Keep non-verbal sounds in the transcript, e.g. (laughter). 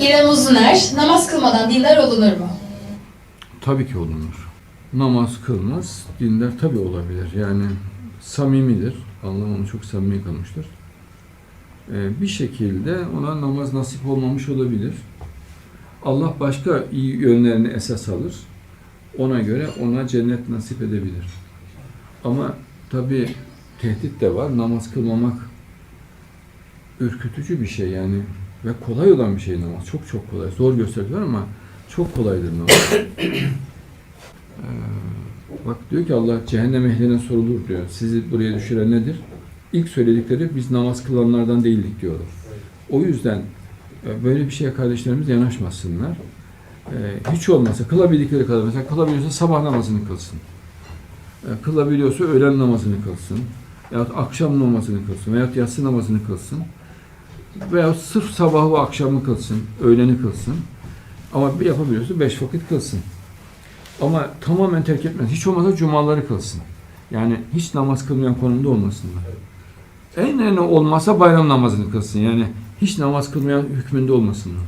İrem Uzuner, namaz kılmadan dindar olunur mu? Tabii ki olunur. Namaz kılmaz, dindar tabii olabilir. Yani samimidir. Allah onu çok samimi kılmıştır. Ee, bir şekilde ona namaz nasip olmamış olabilir. Allah başka iyi yönlerini esas alır. Ona göre ona cennet nasip edebilir. Ama tabii tehdit de var. Namaz kılmamak ürkütücü bir şey yani ve kolay olan bir şey namaz. Çok çok kolay. Zor gösteriyor ama çok kolaydır namaz. (coughs) Ee, bak diyor ki Allah cehennem ehline sorulur diyor. Sizi buraya düşüren nedir? İlk söyledikleri biz namaz kılanlardan değildik diyorlar. O yüzden e, böyle bir şeye kardeşlerimiz yanaşmasınlar. Ee, hiç olmazsa kılabildikleri kadar mesela kılabiliyorsa sabah namazını kılsın. Ee, kılabiliyorsa öğlen namazını kılsın. Veyahut akşam namazını kılsın. Veyahut yatsı namazını kılsın. Veyahut sırf sabahı ve akşamı kılsın. Öğleni kılsın. Ama yapabiliyorsa beş vakit kılsın. Ama tamamen terk etmez. Hiç olmazsa cumaları kılsın. Yani hiç namaz kılmayan konumda olmasınlar. En en olmazsa bayram namazını kılsın. Yani hiç namaz kılmayan hükmünde olmasınlar.